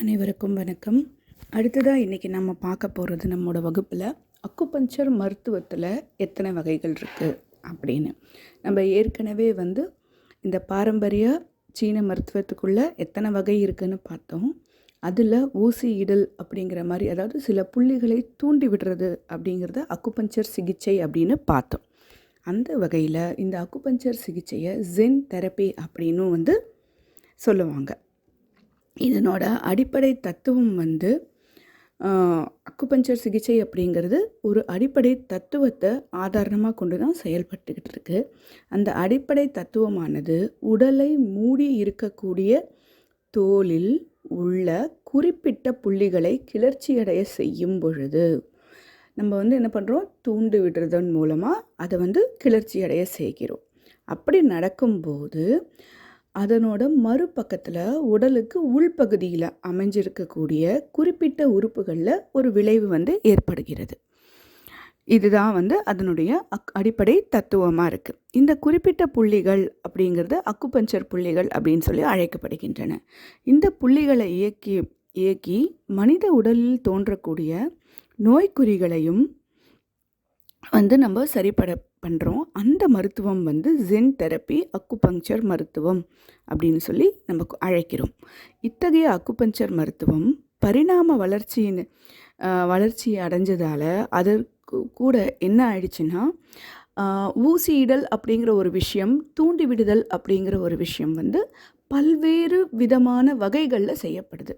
அனைவருக்கும் வணக்கம். அடுத்ததாக இன்றைக்கி நம்ம பார்க்க போகிறது நம்மளோட வகுப்பில் அக்குபஞ்சர் மருத்துவத்தில் எத்தனை வகைகள் இருக்குது அப்படின்னு. நம்ம ஏற்கனவே வந்து இந்த பாரம்பரிய சீன மருத்துவத்துக்குள்ளே எத்தனை வகை இருக்குதுன்னு பார்த்தோம். அதில் ஊசி இடல் அப்படிங்கிற மாதிரி அதாவது சில புள்ளிகளை தூண்டி விடுறது அப்படிங்கிறத அக்குபஞ்சர் சிகிச்சை அப்படின்னு பார்த்தோம். அந்த வகையில் இந்த அக்குபஞ்சர் சிகிச்சையை ஜென் தெரப்பி அப்படின்னும் வந்து சொல்லுவாங்க. இதனோட அடிப்படை தத்துவம் வந்து அக்குபஞ்சர் சிகிச்சை அப்படிங்கிறது ஒரு அடிப்படை தத்துவத்தை ஆதாரணமாக கொண்டு தான் செயல்பட்டுக்கிட்டு இருக்கு அந்த அடிப்படை தத்துவமானது உடலை மூடி இருக்கக்கூடிய தோலில் உள்ள குறிப்பிட்ட புள்ளிகளை கிளர்ச்சியடைய செய்யும் பொழுது நம்ம வந்து என்ன பண்ணுறோம் தூண்டு விடுறதன் மூலமாக அதை வந்து கிளர்ச்சியடைய செய்கிறோம். அப்படி நடக்கும்போது அதனோட மறுபக்கத்தில் உடலுக்கு உள்பகுதியில் அமைஞ்சிருக்கக்கூடிய குறிப்பிட்ட உறுப்புகளில் ஒரு விளைவு வந்து ஏற்படுகிறது. இதுதான் வந்து அதனுடைய அக் அடிப்படை தத்துவமாக இருக்குது இந்த குறிப்பிட்ட புள்ளிகள் அப்படிங்கிறது அக்குபஞ்சர் புள்ளிகள் அப்படின்னு சொல்லி அழைக்கப்படுகின்றன. இந்த புள்ளிகளை இயக்கி இயக்கி மனித உடலில் தோன்றக்கூடிய நோய்க்குறிகளையும் வந்து நம்ம சரிப்பட பண்ணுறோம் அந்த மருத்துவம் வந்து ஜென் தெரப்பி அக்குபங்சர் மருத்துவம் அப்படின்னு சொல்லி நம்ம கு- அழைக்கிறோம். இத்தகைய அக்குபஞ்சர் மருத்துவம் பரிணாம வளர்ச்சியின் வளர்ச்சி அடைஞ்சதால் அதற்கு கூட என்ன ஆயிடுச்சுன்னா ஊசியிடல் அப்படிங்கிற ஒரு விஷயம் தூண்டி விடுதல் அப்படிங்கிற ஒரு விஷயம் வந்து பல்வேறு விதமான வகைகளில் செய்யப்படுது.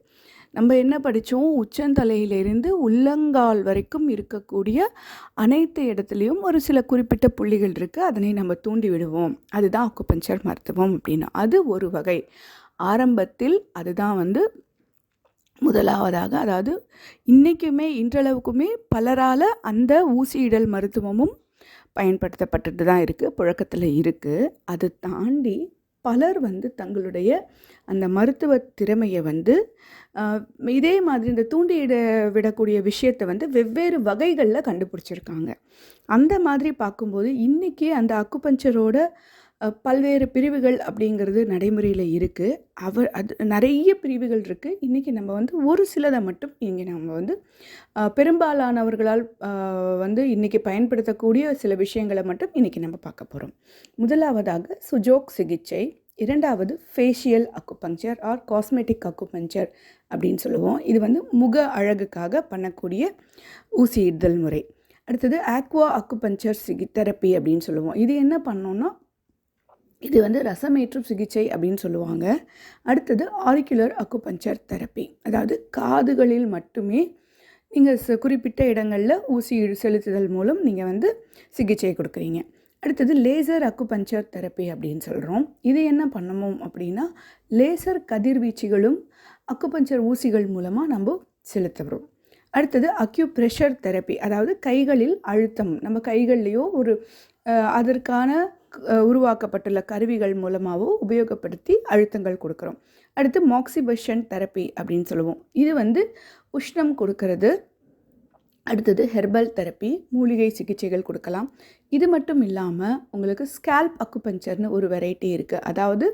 நம்ம என்ன படித்தோம் உச்சந்தலையிலிருந்து உள்ளங்கால் வரைக்கும் இருக்கக்கூடிய அனைத்து இடத்துலையும் ஒரு சில குறிப்பிட்ட புள்ளிகள் இருக்குது அதனை நம்ம தூண்டி விடுவோம். அதுதான் அக்குப்பஞ்சர் மருத்துவம் அப்படின்னா. அது ஒரு வகை. ஆரம்பத்தில் அதுதான் வந்து முதலாவதாக. அதாவது இன்றைக்குமே இன்றளவுக்குமே பலரால் அந்த ஊசியிடல் மருத்துவமும் பயன்படுத்தப்பட்டுட்டு தான் இருக்குது புழக்கத்தில் இருக்குது அது தாண்டி பலர் வந்து தங்களுடைய அந்த மருத்துவ திறமையை வந்து இதே மாதிரி இந்த தூண்டியிட விடக்கூடிய விஷயத்தை வந்து வெவ்வேறு வகைகளில் கண்டுபிடிச்சிருக்காங்க. அந்த மாதிரி பார்க்கும்போது இன்றைக்கி அந்த அக்குபஞ்சரோட பல்வேறு பிரிவுகள் அப்படிங்கிறது நடைமுறையில் இருக்குது அவர் அது நிறைய பிரிவுகள் இருக்குது இன்றைக்கி நம்ம வந்து ஒரு சிலதை மட்டும் இங்கே நம்ம வந்து பெரும்பாலானவர்களால் வந்து இன்றைக்கி பயன்படுத்தக்கூடிய சில விஷயங்களை மட்டும் இன்றைக்கி நம்ம பார்க்க போகிறோம் முதலாவதாக சுஜோக் சிகிச்சை இரண்டாவது facial acupuncture or cosmetic acupuncture அப்படின்னு சொல்லுவோம். இது வந்து முக அழகுக்காக பண்ணக்கூடிய ஊசியிடுதல் முறை. அடுத்தது ஆக்வா அக்குபஞ்சர் சிகி தெரப்பி அப்படின்னு சொல்லுவோம். இது என்ன பண்ணோன்னா இது வந்து ரசமேற்றும் சிகிச்சை அப்படின்னு சொல்லுவாங்க. அடுத்தது ஆரிக்குலர் அக்குபஞ்சர் தெரப்பி அதாவது காதுகளில் மட்டுமே நீங்கள் குறிப்பிட்ட இடங்களில் ஊசி செலுத்துதல் மூலம் நீங்கள் வந்து சிகிச்சை கொடுக்குறீங்க. அடுத்தது லேசர் அக்குபஞ்சர் தெரப்பி அப்படின்னு சொல்கிறோம் இது என்ன பண்ணணும் அப்படின்னா லேசர் கதிர்வீச்சுகளும் அக்குபஞ்சர் ஊசிகள் மூலமாக நம்ம செலுத்துகிறோம் அடுத்தது அக்யூ ப்ரெஷர் தெரப்பி அதாவது கைகளில் அழுத்தம். நம்ம கைகள்லேயோ ஒரு அதற்கான உருவாக்கப்பட்டுள்ள கருவிகள் மூலமாகவோ உபயோகப்படுத்தி அழுத்தங்கள் கொடுக்குறோம். அடுத்து மாக்சிபஷன் தெரப்பி அப்படின்னு சொல்லுவோம். இது வந்து உஷ்ணம் கொடுக்கறது. அடுத்தது ஹெர்பல் தெரப்பி மூலிகை சிகிச்சைகள் கொடுக்கலாம். இது மட்டும் இல்லாமல் உங்களுக்கு ஸ்கேல்ப் அக்குபஞ்சர்னு ஒரு வெரைட்டி இருக்குது அதாவது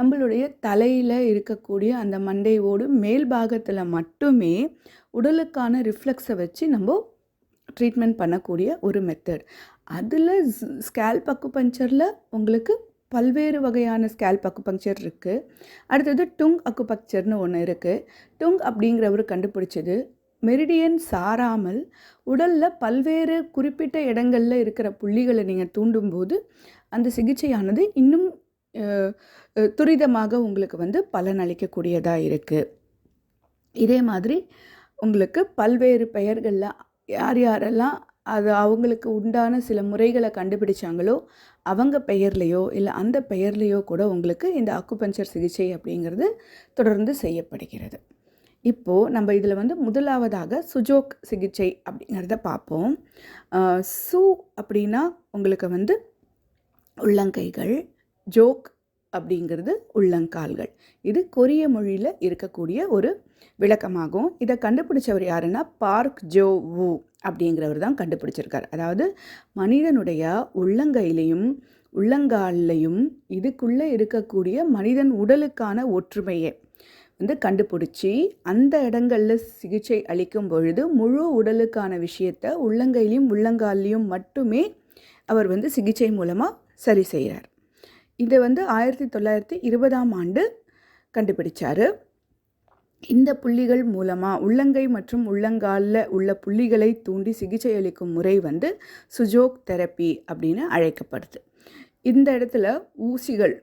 நம்மளுடைய தலையில் இருக்கக்கூடிய அந்த மண்டை ஓடு மேல் பாகத்தில் மட்டுமே உடலுக்கான ரிஃப்ளெக்ஸை வச்சு நம்ம ட்ரீட்மெண்ட் பண்ணக்கூடிய ஒரு மெத்தட். அதில் ஸ்கேல்ப் அக்குபஞ்சரில் உங்களுக்கு பல்வேறு வகையான ஸ்கேல்ப் அக்குபங்சர் இருக்குது அடுத்தது டுங் அக்குபங்சர்னு ஒன்று இருக்குது டுங் அப்படிங்கிறவர் கண்டுபிடிச்சது மெரிடியன் சாராமல் உடலில் பல்வேறு குறிப்பிட்ட இடங்களில் இருக்கிற புள்ளிகளை நீங்கள் தூண்டும்போது அந்த சிகிச்சையானது இன்னும் துரிதமாக உங்களுக்கு வந்து பலனளிக்கக்கூடியதாக இருக்குது இதே மாதிரி உங்களுக்கு பல்வேறு பெயர்களில் யார் யாரெல்லாம் அது அவங்களுக்கு உண்டான சில முறைகளை கண்டுபிடிச்சாங்களோ அவங்க பெயர்லேயோ இல்லை அந்த பெயர்லேயோ கூட உங்களுக்கு இந்த அக்குபஞ்சர் சிகிச்சை அப்படிங்கிறது தொடர்ந்து செய்யப்படுகிறது. இப்போது நம்ம இதில் வந்து முதலாவதாக சுஜோக் சிகிச்சை அப்படிங்கிறத பார்ப்போம். சு அப்படின்னா உங்களுக்கு வந்து உள்ளங்கைகள் ஜோக் அப்படிங்கிறது உள்ளங்கால்கள். இது கொரிய மொழியில் இருக்கக்கூடிய ஒரு விளக்கமாகும். இதை கண்டுபிடிச்சவர் யாருன்னா பார்க் ஜோ வு. அப்படிங்கிறவர் தான் கண்டுபிடிச்சிருக்கார். அதாவது மனிதனுடைய உள்ளங்கையிலையும் உள்ளங்கால்லையும் இதுக்குள்ளே இருக்கக்கூடிய மனிதன் உடலுக்கான ஒற்றுமையை வந்து கண்டுபிடிச்சி அந்த இடங்களில் சிகிச்சை அளிக்கும் பொழுது முழு உடலுக்கான விஷயத்தை உள்ளங்கையிலையும் உள்ளங்கால்லையும் மட்டுமே அவர் வந்து சிகிச்சை மூலமாக சரி செய்கிறார் இதை வந்து ஆயிரத்தி தொள்ளாயிரத்தி இருபதாம் ஆண்டு கண்டுபிடிச்சார். இந்த புள்ளிகள் மூலமாக உள்ளங்கை மற்றும் உள்ளங்காலில் உள்ள புள்ளிகளை தூண்டி சிகிச்சை அளிக்கும் முறை வந்து சுஜோக் தெரப்பி அப்படின்னு அழைக்கப்படுது. இந்த இடத்துல ஊசிகள்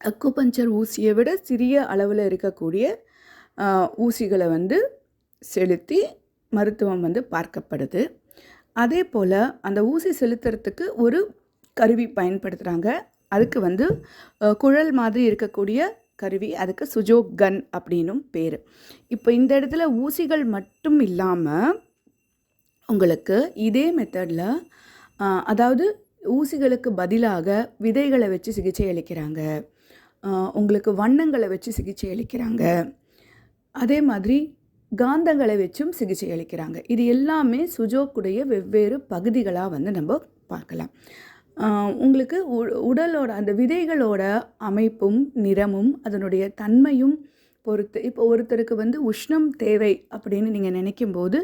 அக்குபஞ்சர் ஊசியை விட சிறிய அளவில் இருக்கக்கூடிய ஊசிகளை வந்து செலுத்தி மருத்துவம் வந்து பார்க்கப்படுது. அதே போல் அந்த ஊசி செலுத்துறதுக்கு ஒரு கருவி பயன்படுத்துகிறாங்க அதுக்கு வந்து குழல் மாதிரி இருக்கக்கூடிய கருவி. அதுக்கு சுஜோக் கன் அப்படின்னும் பேர். இப்போ இந்த இடத்துல ஊசிகள் மட்டும் இல்லாமல் உங்களுக்கு இதே மெத்தடில் அதாவது ஊசிகளுக்கு பதிலாக விதைகளை வச்சு சிகிச்சை அளிக்கிறாங்க. உங்களுக்கு வண்ணங்களை வச்சு சிகிச்சை அளிக்கிறாங்க. அதே மாதிரி காந்தங்களை வச்சும் சிகிச்சை அளிக்கிறாங்க. இது எல்லாமே சுஜோக்குடைய வெவ்வேறு பகுதிகளாக வந்து நம்ம பார்க்கலாம். உங்களுக்கு உ உடலோட அந்த விதைகளோட அமைப்பும் நிறமும் அதனுடைய தன்மையும் பொறுத்து இப்போ ஒருத்தருக்கு வந்து உஷ்ணம் தேவை அப்படின்னு நீங்கள் நினைக்கும்போது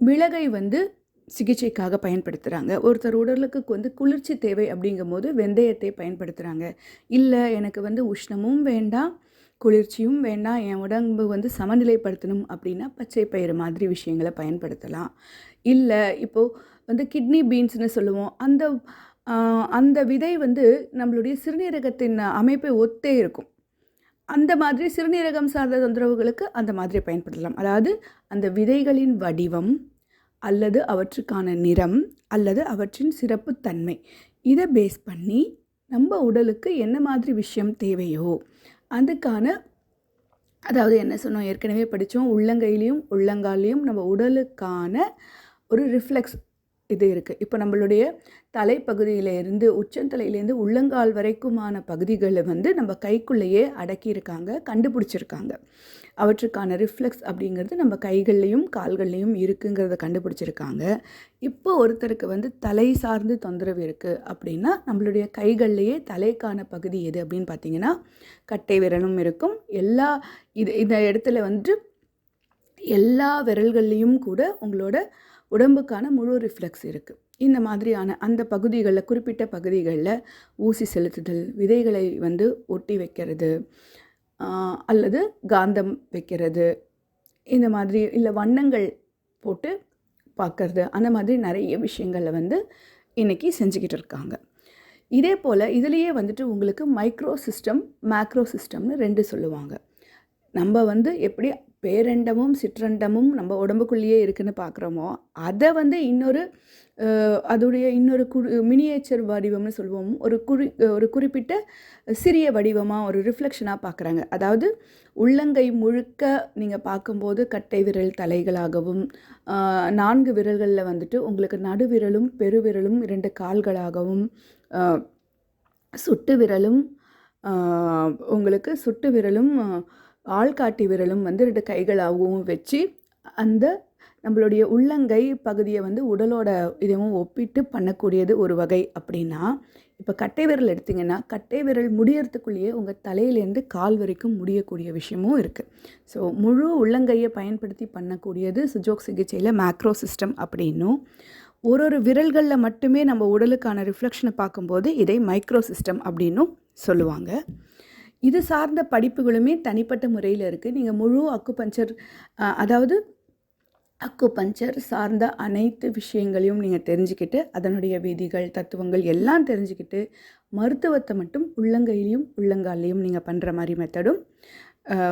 மிளகை வந்து சிகிச்சைக்காக பயன்படுத்துகிறாங்க ஒருத்தர் உடலுக்கு வந்து குளிர்ச்சி தேவை அப்படிங்கும்போது வெந்தயத்தை பயன்படுத்துகிறாங்க இல்லை எனக்கு வந்து உஷ்ணமும் வேண்டாம் குளிர்ச்சியும் வேண்டாம் என் உடம்பு வந்து சமநிலைப்படுத்தணும் அப்படின்னா பச்சை பயிறு மாதிரி விஷயங்களை பயன்படுத்தலாம். இல்லை இப்போது வந்து கிட்னி பீன்ஸ்னு சொல்லுவோம். அந்த அந்த விதை வந்து நம்மளுடைய சிறுநீரகத்தின் அமைப்பை ஒத்தே இருக்கும். அந்த மாதிரி சிறுநீரகம் சார்ந்த தொந்தரவுகளுக்கு அந்த மாதிரி பயன்படுத்தலாம் அதாவது அந்த விதைகளின் வடிவம் அல்லது அவற்றுக்கான நிறம் அல்லது அவற்றின் சிறப்பு தன்மை இதை பேஸ் பண்ணி நம்ம உடலுக்கு என்ன மாதிரி விஷயம் தேவையோ அதுக்கான அதாவது என்ன சொன்னோம் ஏற்கனவே படித்தோம் உள்ளங்கையிலையும் உள்ளங்காலையும் நம்ம உடலுக்கான ஒரு ரிஃப்ளெக்ஸ் இது இருக்குது இப்போ நம்மளுடைய தலைப்பகுதியிலேருந்து உச்சந்தலையிலேருந்து உள்ளங்கால் வரைக்குமான பகுதிகளை வந்து நம்ம கைக்குள்ளேயே அடக்கியிருக்காங்க கண்டுபிடிச்சிருக்காங்க. அவற்றுக்கான ரிஃப்ளெக்ஸ் அப்படிங்கிறது நம்ம கைகள்லேயும் கால்கள்லேயும் இருக்குங்கிறத கண்டுபிடிச்சிருக்காங்க. இப்போ ஒருத்தருக்கு வந்து தலை சார்ந்து தொந்தரவு இருக்குது அப்படின்னா நம்மளுடைய கைகள்லேயே தலைக்கான பகுதி எது அப்படின்னு பார்த்தீங்கன்னா கட்டை விரலும் இருக்கும். எல்லா இது இந்த இடத்துல வந்து எல்லா விரல்கள்லேயும் கூட உங்களோட உடம்புக்கான முழு ரிஃப்ளெக்ஸ் இருக்குது இந்த மாதிரியான அந்த பகுதிகளில் குறிப்பிட்ட பகுதிகளில் ஊசி செலுத்துதல் விதைகளை வந்து ஒட்டி வைக்கிறது அல்லது காந்தம் வைக்கிறது இந்த மாதிரி இல்லை வண்ணங்கள் போட்டு பார்க்கறது அந்த மாதிரி நிறைய விஷயங்களை வந்து இன்றைக்கி செஞ்சுக்கிட்டு இருக்காங்க. இதே போல் இதுலேயே வந்துட்டு உங்களுக்கு மைக்ரோ சிஸ்டம் மேக்ரோ சிஸ்டம்னு ரெண்டு சொல்லுவாங்க. நம்ம வந்து எப்படி பேரண்டமும் சிற்றண்டமும் நம்ம உடம்புக்குள்ளேயே இருக்குன்னு பார்க்குறோமோ அதை வந்து இன்னொரு அதோடைய இன்னொரு குறு மினியேச்சர் வடிவம்னு சொல்லுவோம். ஒரு குறி ஒரு குறிப்பிட்ட சிறிய வடிவமாக ஒரு ரிஃப்ளெக்ஷனாக பார்க்குறாங்க. அதாவது உள்ளங்கை முழுக்க நீங்கள் பார்க்கும்போது கட்டை விரல் தலைகளாகவும் நான்கு விரல்களில் வந்துட்டு உங்களுக்கு நடுவிரலும் பெருவிரலும் இரண்டு கால்களாகவும் சுட்டு விரலும் உங்களுக்கு சுட்டு விரலும் ஆள்காட்டி விரலும் வந்து ரெண்டு கைகளாகவும் வச்சு அந்த நம்மளுடைய உள்ளங்கை பகுதியை வந்து உடலோட இதுவும் ஒப்பிட்டு பண்ணக்கூடியது ஒரு வகை. அப்படின்னா இப்போ கட்டை விரல் எடுத்திங்கன்னா கட்டை விரல் முடியறதுக்குள்ளேயே உங்கள் தலையிலேருந்து கால் வரைக்கும் முடியக்கூடிய விஷயமும் இருக்குது ஸோ முழு உள்ளங்கையை பயன்படுத்தி பண்ணக்கூடியது சுஜோக் சிகிச்சையில் மேக்ரோ சிஸ்டம் அப்படின்னும். ஒரு ஒரு விரல்களில் மட்டுமே நம்ம உடலுக்கான ரிஃப்ளெக்ஷனை பார்க்கும்போது இதை மைக்ரோ சிஸ்டம் அப்படின்னும் சொல்லுவாங்க. இது சார்ந்த படிப்புகளுமே தனிப்பட்ட முறையில் இருக்குது நீங்கள் முழு அக்குபஞ்சர் அதாவது அக்குபஞ்சர் சார்ந்த அனைத்து விஷயங்களையும் நீங்கள் தெரிஞ்சுக்கிட்டு அதனுடைய விதிகள் தத்துவங்கள் எல்லாம் தெரிஞ்சுக்கிட்டு மருத்துவத்தை மட்டும் உள்ளங்கையிலையும் உள்ளங்காலையும் நீங்கள் பண்ணுற மாதிரி மெத்தடும்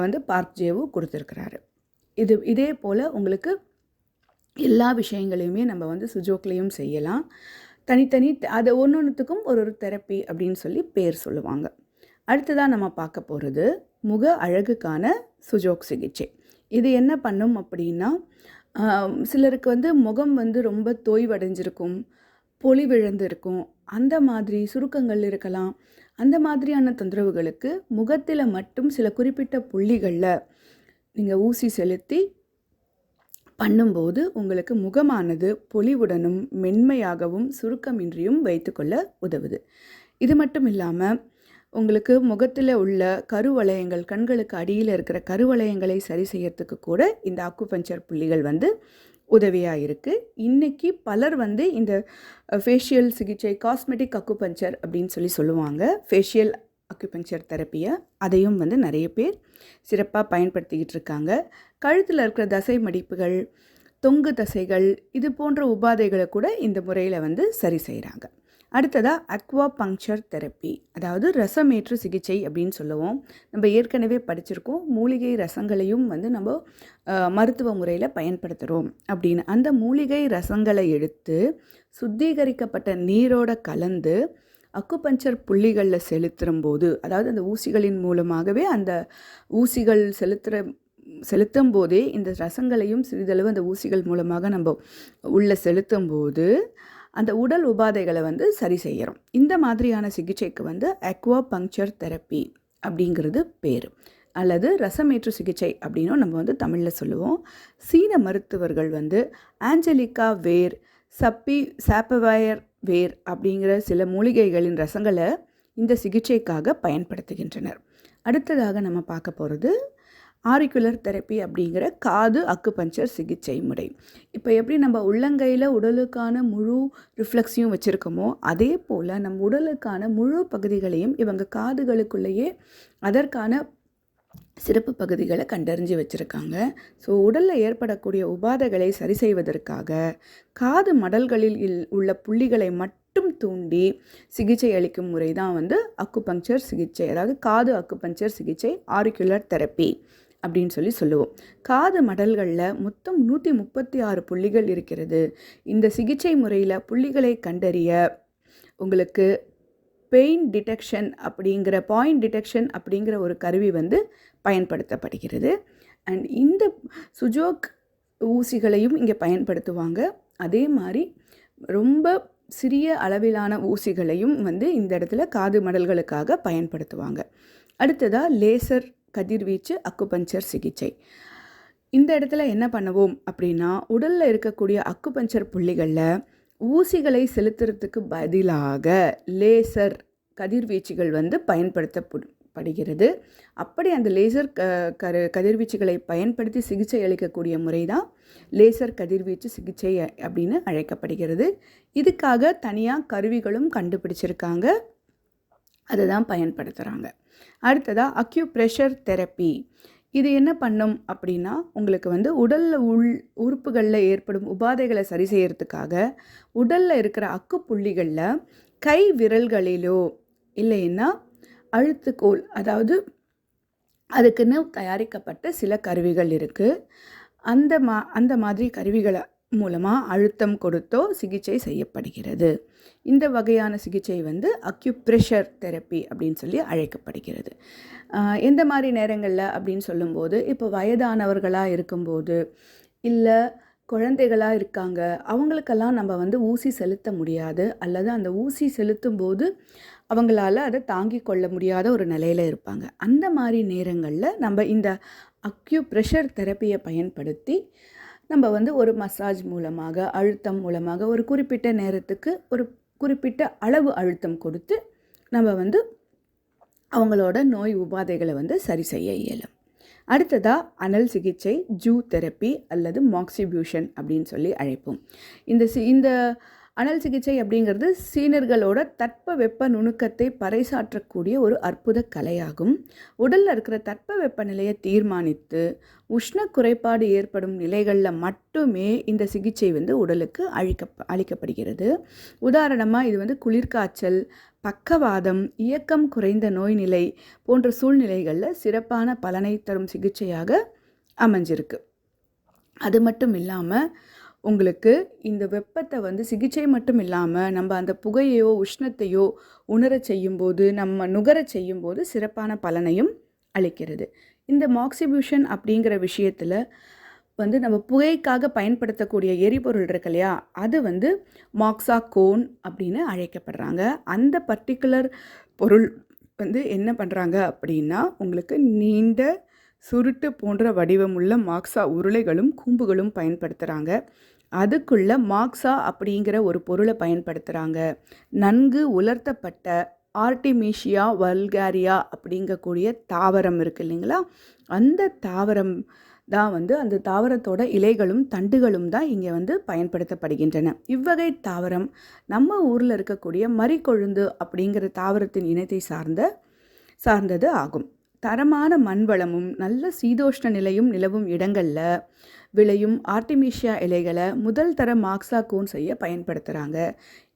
வந்து பார்க் ஜேவு கொடுத்துருக்குறாரு. இது இதே போல் உங்களுக்கு எல்லா விஷயங்களையுமே நம்ம வந்து சுஜோக்லேயும் செய்யலாம். தனித்தனி அதை ஒன்று ஒன்றுத்துக்கும் ஒரு ஒரு தெரப்பி அப்படின்னு சொல்லி பேர் சொல்லுவாங்க. அடுத்ததாக நம்ம பார்க்க போகிறது முக அழகுக்கான சுஜோக் சிகிச்சை. இது என்ன பண்ணும் அப்படின்னா சிலருக்கு வந்து முகம் வந்து ரொம்ப தோய்வடைஞ்சிருக்கும் பொலிவிழந்து இருக்கும் அந்த மாதிரி சுருக்கங்கள் இருக்கலாம். அந்த மாதிரியான தொந்தரவுகளுக்கு முகத்தில் மட்டும் சில குறிப்பிட்ட புள்ளிகளில் நீங்கள் ஊசி செலுத்தி பண்ணும்போது உங்களுக்கு முகமானது பொலிவுடனும் மென்மையாகவும் சுருக்கமின்றியும் வைத்துக்கொள்ள உதவுது. இது மட்டும் இல்லாமல் உங்களுக்கு முகத்தில் உள்ள கருவளையங்கள் கண்களுக்கு அடியில் இருக்கிற கருவளையங்களை சரி செய்யறதுக்கு கூட இந்த அக்குபஞ்சர் புள்ளிகள் வந்து உதவியாக இருக்குது இன்றைக்கி பலர் வந்து இந்த ஃபேஷியல் சிகிச்சை காஸ்மெட்டிக் அக்குபஞ்சர் அப்படின்னு சொல்லி சொல்லுவாங்க. ஃபேஷியல் அக்குபஞ்சர் தெரப்பியை அதையும் வந்து நிறைய பேர் சிறப்பாக பயன்படுத்திக்கிட்டு இருக்காங்க. கழுத்தில் இருக்கிற தசை மடிப்புகள் தொங்கு தசைகள் இது போன்ற உபாதைகளை கூட இந்த முறையில் வந்து சரி செய்கிறாங்க அடுத்ததாக அக்வா பங்க்சர் தெரப்பி. அதாவது ரசமேற்று சிகிச்சை அப்படின்னு சொல்லுவோம். நம்ம ஏற்கனவே படிச்சிருக்கோம். மூலிகை ரசங்களையும் வந்து நம்ம மருத்துவ முறையில் பயன்படுத்துகிறோம் அப்படின்னு. அந்த மூலிகை ரசங்களை எடுத்து சுத்திகரிக்கப்பட்ட நீரோட கலந்து அக்குபஞ்சர் புள்ளிகளில் செலுத்தும் போது அதாவது அந்த ஊசிகளின் மூலமாகவே அந்த ஊசிகள் செலுத்துகிற செலுத்தும் போதே இந்த ரசங்களையும் சிறிதளவு அந்த ஊசிகள் மூலமாக நம்ம உள்ளே செலுத்தும் போது அந்த உடல் உபாதைகளை வந்து சரி செய்கிறோம் இந்த மாதிரியான சிகிச்சைக்கு வந்து அக்வா பங்க்சர் தெரப்பி அப்படிங்கிறது பேர். அல்லது ரசமேற்று சிகிச்சை அப்படின்னும் நம்ம வந்து தமிழில் சொல்லுவோம். சீன மருத்துவர்கள் வந்து ஆஞ்சலிகா வேர் சப்பி சாப்பவயர் வேர் அப்படிங்கிற சில மூலிகைகளின் ரசங்களை இந்த சிகிச்சைக்காக பயன்படுத்துகின்றனர். அடுத்ததாக நம்ம பார்க்க போகிறது ஆரிக்குலர் தெரப்பி அப்படிங்கிற காது அக்குபஞ்சர் சிகிச்சை முறை. இப்போ எப்படி நம்ம உள்ளங்கையில் உடலுக்கான முழு ரிஃப்ளெக்ஸையும் வச்சுருக்கோமோ அதே போல் நம்ம உடலுக்கான முழு பகுதிகளையும் இவங்க காதுகளுக்குள்ளேயே அதற்கான சிறப்பு பகுதிகளை கண்டறிஞ்சு வச்சுருக்காங்க. ஸோ உடலில் ஏற்படக்கூடிய உபாதைகளை சரி செய்வதற்காக காது மடல்களில் இல்- உள்ள புள்ளிகளை மட்டும் தூண்டி சிகிச்சை அளிக்கும் முறை தான் வந்து அக்குபங்க்சர் சிகிச்சை அதாவது காது அக்குபங்க்சர் சிகிச்சை ஆரிக்குலர் தெரப்பி. அப்படின்னு சொல்லி சொல்லுவோம். காது மடல்களில் மொத்தம் நூற்றி முப்பத்தி ஆறு புள்ளிகள் இருக்கிறது. இந்த சிகிச்சை முறையில் புள்ளிகளை கண்டறிய உங்களுக்கு பெயின் டிடெக்ஷன் அப்படிங்கிற பாயிண்ட் டிடெக்ஷன் அப்படிங்கிற ஒரு கருவி வந்து பயன்படுத்தப்படுகிறது. அண்ட் இந்த சுஜோக் ஊசிகளையும் இங்கே பயன்படுத்துவாங்க. அதே மாதிரி ரொம்ப சிறிய அளவிலான ஊசிகளையும் வந்து இந்த இடத்துல காது மடல்களுக்காக பயன்படுத்துவாங்க. அடுத்ததாக லேசர் கதிர்வீச்சு அக்குபஞ்சர் சிகிச்சை. இந்த இடத்துல என்ன பண்ணுவோம் அப்படின்னா உடலில் இருக்கக்கூடிய அக்குபஞ்சர் புள்ளிகளில் ஊசிகளை செலுத்துறதுக்கு பதிலாக லேசர் கதிர்வீச்சுகள் வந்து பயன்படுத்தப்படுகிறது. அப்படி அந்த லேசர் க கரு கதிர்வீச்சுகளை பயன்படுத்தி சிகிச்சை அளிக்கக்கூடிய முறை தான் லேசர் கதிர்வீச்சு சிகிச்சை அப்படின்னு அழைக்கப்படுகிறது. இதுக்காக தனியாக கருவிகளும் கண்டுபிடிச்சிருக்காங்க. அதை தான் பயன்படுத்துகிறாங்க அடுத்ததாக அக்யூப்ரெஷர் தெரப்பி இது என்ன பண்ணும் அப்படின்னா உங்களுக்கு வந்து உடலில் உள் உறுப்புகளில் ஏற்படும் உபாதைகளை சரி செய்கிறதுக்காக உடலில் இருக்கிற அக்கு புள்ளிகளில் கை விரல்களிலோ இல்லைன்னா அழுத்துக்கோல் அதாவது அதுக்குன்னு தயாரிக்கப்பட்ட சில கருவிகள் இருக்குது அந்த மா அந்த மாதிரி கருவிகளை மூலமாக அழுத்தம் கொடுத்தோ சிகிச்சை செய்யப்படுகிறது. இந்த வகையான சிகிச்சை வந்து அக்யூப்ரெஷர் தெரப்பி அப்படின்னு சொல்லி அழைக்கப்படுகிறது. எந்த மாதிரி நேரங்களில் அப்படின்னு சொல்லும்போது இப்போ வயதானவர்களாக இருக்கும்போது இல்லை குழந்தைகளாக இருக்காங்க அவங்களுக்கெல்லாம் நம்ம வந்து ஊசி செலுத்த முடியாது அல்லது அந்த ஊசி செலுத்தும் போது அவங்களால அதை தாங்கி கொள்ள முடியாத ஒரு நிலையில் இருப்பாங்க. அந்த மாதிரி நேரங்களில் நம்ம இந்த அக்யூப்ரெஷர் தெரப்பியை பயன்படுத்தி நம்ம வந்து ஒரு மசாஜ் மூலமாக அழுத்தம் மூலமாக ஒரு குறிப்பிட்ட நேரத்துக்கு ஒரு குறிப்பிட்ட அளவு அழுத்தம் கொடுத்து நம்ம வந்து அவங்களோட நோய் உபாதைகளை வந்து சரி செய்ய இயலும். அடுத்ததாக அனல் சிகிச்சை ஜூ தெரப்பி அல்லது மாக்சிபியூஷன் அப்படின்னு சொல்லி அழைப்போம். இந்த சி இந்த அனல் சிகிச்சை அப்படிங்கிறது சீனர்களோட தட்ப வெப்ப நுணுக்கத்தை பறைசாற்றக்கூடிய ஒரு அற்புத கலையாகும். உடலில் இருக்கிற தட்ப வெப்பநிலையை தீர்மானித்து உஷ்ண குறைபாடு ஏற்படும் நிலைகளில் மட்டுமே இந்த சிகிச்சை வந்து உடலுக்கு அழிக்க அளிக்கப்படுகிறது. உதாரணமாக இது வந்து குளிர்காய்ச்சல் பக்கவாதம் இயக்கம் குறைந்த நோய் நிலை போன்ற சூழ்நிலைகளில் சிறப்பான பலனை தரும் சிகிச்சையாக அமைஞ்சிருக்கு. அது மட்டும் இல்லாமல் உங்களுக்கு இந்த வெப்பத்தை வந்து சிகிச்சை மட்டும் இல்லாமல் நம்ம அந்த புகையையோ உஷ்ணத்தையோ உணரச் செய்யும்போது நம்ம நுகர செய்யும்போது சிறப்பான பலனையும் அளிக்கிறது. இந்த மாக்சிபியூஷன் அப்படிங்கிற விஷயத்தில் வந்து நம்ம புகைக்காக பயன்படுத்தக்கூடிய எரிபொருள் இருக்கு இல்லையா? அது வந்து மாக்ஸா கோன் அப்படின்னு அழைக்கப்படுறாங்க. அந்த பர்டிகுலர் பொருள் வந்து என்ன பண்ணுறாங்க அப்படின்னா உங்களுக்கு நீண்ட சுருட்டு போன்ற வடிவமுள்ள மாக்ஸா உருளைகளும் கூம்புகளும் பயன்படுத்துகிறாங்க அதுக்குள்ள மாக்ஸா அப்படிங்கிற ஒரு பொருளை பயன்படுத்துகிறாங்க நன்கு உலர்த்தப்பட்ட ஆர்டிமேஷியா வல்காரியா அப்படிங்கக்கூடிய தாவரம் இருக்குது இல்லைங்களா? அந்த தாவரம் தான் வந்து அந்த தாவரத்தோட இலைகளும் தண்டுகளும் தான் இங்கே வந்து பயன்படுத்தப்படுகின்றன. இவ்வகை தாவரம் நம்ம ஊரில் இருக்கக்கூடிய மறிக்கொழுந்து அப்படிங்கிற தாவரத்தின் இனத்தை சார்ந்த சார்ந்தது ஆகும். தரமான மண் வளமும் நல்ல சீதோஷ்ண நிலையும் நிலவும் இடங்களில் விளையும் ஆர்டிமிஷியா இலைகளை முதல் தர மாக்ஸா கூன் செய்ய பயன்படுத்துகிறாங்க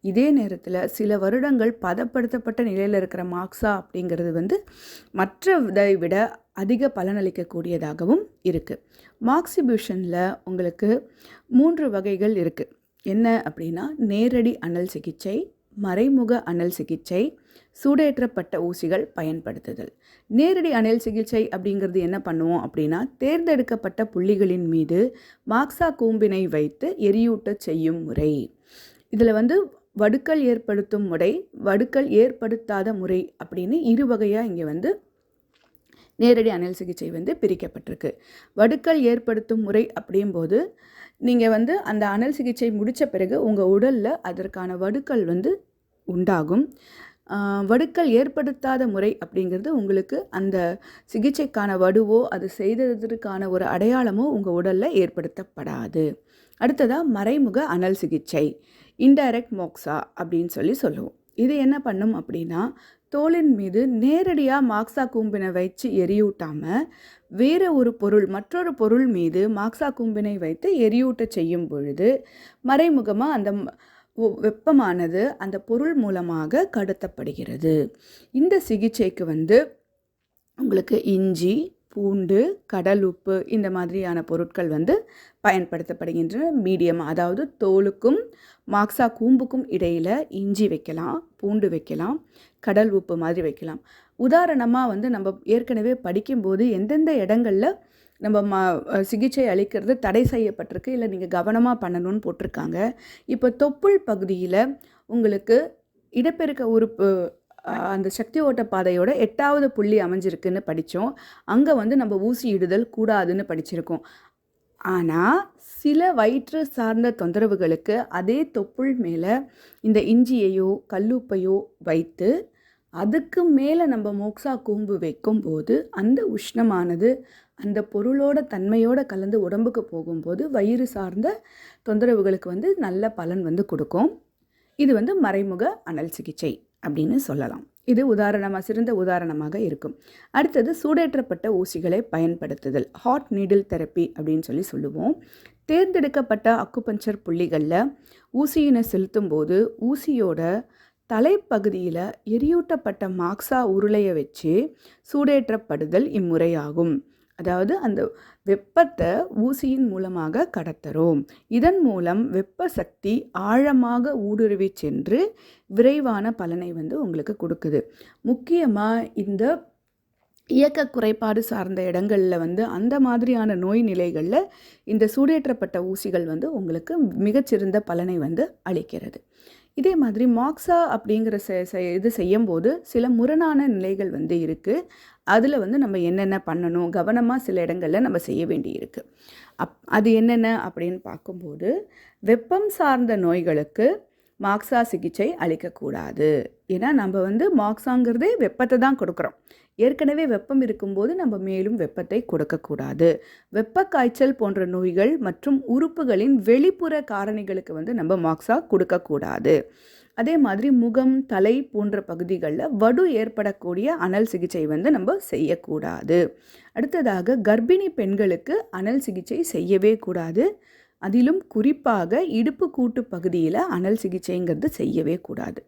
இதே நேரத்தில் சில வருடங்கள் பதப்படுத்தப்பட்ட நிலையில் இருக்கிற மாக்ஸா அப்படிங்கிறது வந்து மற்றதை விட அதிக பலனளிக்கக்கூடியதாகவும் இருக்குது மாக்சிபியூஷனில் உங்களுக்கு மூன்று வகைகள் இருக்குது என்ன அப்படின்னா நேரடி அனல் சிகிச்சை மறைமுக அனல் சிகிச்சை சூடேற்றப்பட்ட ஊசிகள் பயன்படுத்துதல். நேரடி அனல் சிகிச்சை அப்படிங்கிறது என்ன பண்ணுவோம் அப்படின்னா தேர்ந்தெடுக்கப்பட்ட புள்ளிகளின் மீது மாக்ஸா கூம்பினை வைத்து எரியூட்ட செய்யும் முறை. இதில் வந்து வடுக்கல் ஏற்படுத்தும் முறை வடுக்கல் ஏற்படுத்தாத முறை அப்படின்னு இரு வகையாக இங்கே வந்து நேரடி அனல் சிகிச்சை வந்து பிரிக்கப்பட்டிருக்கு. வடுக்கல் ஏற்படுத்தும் முறை அப்படிங்கும்போது நீங்கள் வந்து அந்த அனல் சிகிச்சை முடித்த பிறகு உங்கள் உடலில் அதற்கான வடுக்கல் வந்து உண்டாகும். வடுக்கல் ஏற்படுத்தாத முறை அப்படிங்கிறது உங்களுக்கு அந்த சிகிச்சைக்கான வடுவோ அது செய்ததற்கான ஒரு அடையாளமோ உங்கள் உடலில் ஏற்படுத்தப்படாது. அடுத்ததாக மறைமுக அனல் சிகிச்சை இன்டைரக்ட் மோக்ஸா அப்படின்னு சொல்லி சொல்லுவோம். இது என்ன பண்ணும் அப்படின்னா தோலின் மீது நேரடியாக மாக்ஸா கூம்பினை வச்சு எரியூட்டாமல் வேறு ஒரு பொருள் மற்றொரு பொருள் மீது மாக்ஸா கூம்பினை வைத்து எரியூட்ட செய்யும் பொழுது மறைமுகமாக அந்த வெப்பமானது அந்த பொருள் மூலமாக கடத்தப்படுகிறது. இந்த சிகிச்சைக்கு வந்து உங்களுக்கு இஞ்சி பூண்டு கடல் உப்பு இந்த மாதிரியான பொருட்கள் வந்து பயன்படுத்தப்படுகின்றன. மீடியம் அதாவது தோலுக்கும் மாக்ஸா கூம்புக்கும் இடையில் இஞ்சி வைக்கலாம் பூண்டு வைக்கலாம் கடல் உப்பு மாதிரி வைக்கலாம். உதாரணமாக வந்து நம்ம ஏற்கனவே படிக்கும்போது எந்தெந்த இடங்களில் நம்ம ம சிகிச்சை அளிக்கிறது தடை செய்யப்பட்டிருக்கு இல்லை நீங்கள் கவனமாக பண்ணணும்னு போட்டிருக்காங்க. இப்போ தொப்புள் பகுதியில் உங்களுக்கு இடப்பெருக்க உறுப்பு அந்த சக்தி ஓட்ட பாதையோட எட்டாவது புள்ளி அமைஞ்சிருக்குன்னு படித்தோம் அங்கே வந்து நம்ம ஊசி இடுதல் கூடாதுன்னு படிச்சிருக்கோம். ஆனால் சில வயிற்று சார்ந்த தொந்தரவுகளுக்கு அதே தொப்புள் மேலே இந்த இஞ்சியையோ கல்லுப்பையோ வைத்து அதுக்கு மேலே நம்ம மோக்ஸா கூம்பு வைக்கும்போது அந்த உஷ்ணமானது அந்த பொருளோட தன்மையோடு கலந்து உடம்புக்கு போகும்போது வயிறு சார்ந்த தொந்தரவுகளுக்கு வந்து நல்ல பலன் வந்து கொடுக்கும். இது வந்து மறைமுக அனல் சிகிச்சை அப்படின்னு சொல்லலாம். இது உதாரணமாக சிறந்த உதாரணமாக இருக்கும். அடுத்தது சூடேற்றப்பட்ட ஊசிகளை பயன்படுத்துதல் ஹாட் நீடில் தெரப்பி அப்படின்னு சொல்லி சொல்லுவோம். தேர்ந்தெடுக்கப்பட்ட அக்குபஞ்சர் புள்ளிகளில் ஊசியினை செலுத்தும் போது ஊசியோட தலைப்பகுதியில் எரியூட்டப்பட்ட மாக்ஸா உருளையை வச்சு சூடேற்றப்படுதல் இம்முறையாகும். அதாவது அந்த வெப்பத்தை ஊசியின் மூலமாக கடத்துகிறோம் இதன் மூலம் வெப்ப சக்தி ஆழமாக ஊடுருவி சென்று விரைவான பலனை வந்து உங்களுக்கு கொடுக்குது. முக்கியமாக இந்த இயக்க குறைபாடு சார்ந்த இடங்களில் வந்து அந்த மாதிரியான நோய் நிலைகளில் இந்த சூடேற்றப்பட்ட ஊசிகள் வந்து உங்களுக்கு மிகச்சிறந்த பலனை வந்து அளிக்கிறது. இதே மாதிரி மாக்ஸா அப்படிங்கிற இது செய்யும்போது சில முரணான நிலைகள் வந்து இருக்குது அதில் வந்து நம்ம என்னென்ன பண்ணணும்? கவனமாக சில இடங்களில் நம்ம செய்ய வேண்டி இருக்குது அப் அது என்னென்ன அப்படின்னு பார்க்கும்போது வெப்பம் சார்ந்த நோய்களுக்கு மாக்ஸா சிகிச்சை அளிக்கக்கூடாது. ஏன்னா நம்ம வந்து மாக்ஸாங்கிறதே வெப்பத்தை தான் கொடுக்குறோம். ஏற்கனவே வெப்பம் இருக்கும்போது நம்ம மேலும் வெப்பத்தை கொடுக்கக்கூடாது. வெப்ப காய்ச்சல் போன்ற நோய்கள் மற்றும் உறுப்புகளின் வெளிப்புற காரணிகளுக்கு வந்து நம்ம மாக்ஸா கொடுக்கக்கூடாது. அதே மாதிரி முகம் தலை போன்ற பகுதிகளில் வடு ஏற்படக்கூடிய அனல் சிகிச்சை வந்து நம்ம செய்யக்கூடாது. அடுத்ததாக கர்ப்பிணி பெண்களுக்கு அனல் சிகிச்சை செய்யவே கூடாது. அதிலும் குறிப்பாக இடுப்பு கூட்டு பகுதியில் அனல் சிகிச்சைங்கிறது செய்யவே கூடாது.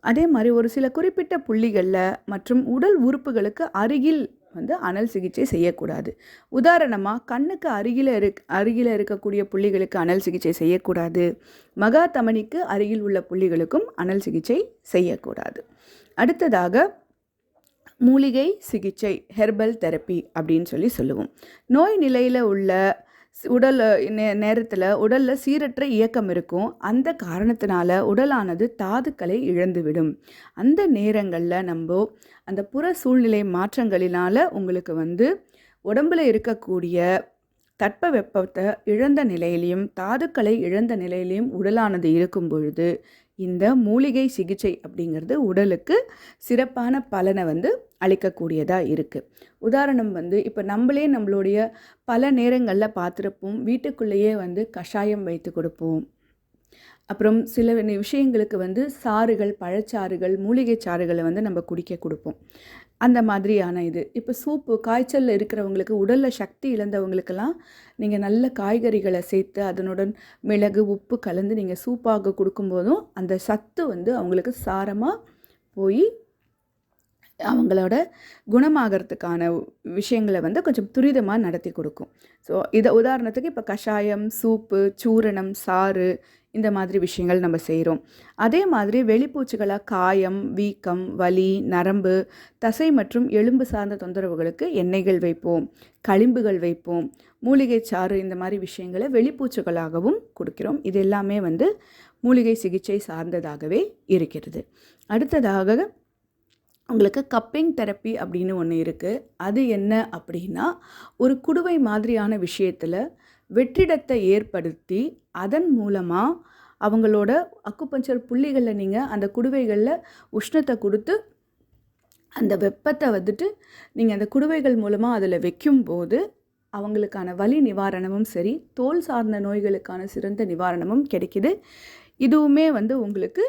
அதே மாதிரி ஒரு சில குறிப்பிட்ட புள்ளிகளில் மற்றும் உடல் உறுப்புகளுக்கு அருகில் வந்து அனல் சிகிச்சை செய்யக்கூடாது. உதாரணமாக கண்ணுக்கு அருகில் இரு அருகில் இருக்கக்கூடிய புள்ளிகளுக்கு அனல் சிகிச்சை செய்யக்கூடாது. மகா தமனிக்கு அருகில் உள்ள புள்ளிகளுக்கும் அனல் சிகிச்சை செய்யக்கூடாது. அடுத்ததாக மூலிகை சிகிச்சை ஹெர்பல் தெரப்பி அப்படின்னு சொல்லி சொல்லுவோம். நோய் நிலையில் உள்ள உடல் நே நேரத்தில் உடலில் சீரற்ற இயக்கம் இருக்கும். அந்த காரணத்தினால உடலானது தாதுக்களை இழந்துவிடும். அந்த நேரங்களில் நம்ம அந்த புற சூழ்நிலை மாற்றங்களினால் உங்களுக்கு வந்து உடம்பில் இருக்கக்கூடிய தட்ப வெப்பத்தை இழந்த நிலையிலையும் தாதுக்களை இழந்த நிலையிலையும் உடலானது இருக்கும் பொழுது இந்த மூலிகை சிகிச்சை அப்படிங்கிறது உடலுக்கு சிறப்பான பலனை வந்து அளிக்கக்கூடியதாக இருக்குது உதாரணம் வந்து இப்போ நம்மளே நம்மளுடைய பல நேரங்களில் பார்த்துருப்போம் வீட்டுக்குள்ளேயே வந்து கஷாயம் வைத்து கொடுப்போம். அப்புறம் சில விஷயங்களுக்கு வந்து சாறுகள் பழச்சாறுகள் மூலிகை சாறுகளை வந்து நம்ம குடிக்க கொடுப்போம். அந்த மாதிரியான இது. இப்போ சூப்பு காய்ச்சலில் இருக்கிறவங்களுக்கு உடலில் சக்தி இழந்தவங்களுக்கெல்லாம் நீங்கள் நல்ல காய்கறிகளை சேர்த்து அதனுடன் மிளகு உப்பு கலந்து நீங்கள் சூப்பாக கொடுக்கும்போதும் அந்த சத்து வந்து அவங்களுக்கு சாரமாக போய் அவங்களோட குணமாகறதுக்கான விஷயங்களை வந்து கொஞ்சம் துரிதமாக நடத்தி கொடுக்கும். ஸோ இதை உதாரணத்துக்கு இப்போ கஷாயம் சூப்பு சூரணம் சாறு இந்த மாதிரி விஷயங்கள் நம்ம செய்கிறோம் அதே மாதிரி வெளிப்பூச்சிகளாக காயம் வீக்கம் வலி நரம்பு தசை மற்றும் எலும்பு சார்ந்த தொந்தரவுகளுக்கு எண்ணெய்கள் வைப்போம் களிம்புகள் வைப்போம் மூலிகை சாறு இந்த மாதிரி விஷயங்களை வெளிப்பூச்சிகளாகவும் கொடுக்கிறோம். இது எல்லாமே வந்து மூலிகை சிகிச்சை சார்ந்ததாகவே இருக்கிறது. அடுத்ததாக உங்களுக்கு கப்பிங் தெரப்பி அப்படின்னு ஒன்று இருக்குது அது என்ன அப்படின்னா ஒரு குடுவை மாதிரியான விஷயத்தில் வெற்றிடத்தை ஏற்படுத்தி அதன் மூலமாக அவங்களோட அக்குப்பஞ்சர் புள்ளிகளில் நீங்கள் அந்த குடுவைகளில் உஷ்ணத்தை கொடுத்து அந்த வெப்பத்தை வந்துட்டு நீங்கள் அந்த குடுவைகள் மூலமாக அதில் வைக்கும்போது அவங்களுக்கான வலி நிவாரணமும் சரி தோல் சார்ந்த நோய்களுக்கான சிறந்த நிவாரணமும் கிடைக்கிது. இதுவுமே வந்து உங்களுக்கு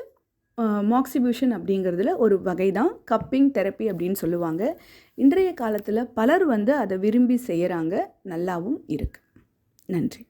மாக்சிபியூஷன் அப்படிங்கிறதுல ஒரு வகை தான் கப்பிங் தெரப்பி அப்படின்னு சொல்லுவாங்க. இன்றைய காலத்தில் பலர் வந்து அதை விரும்பி செய்கிறாங்க நல்லாவும் இருக்குது நன்றி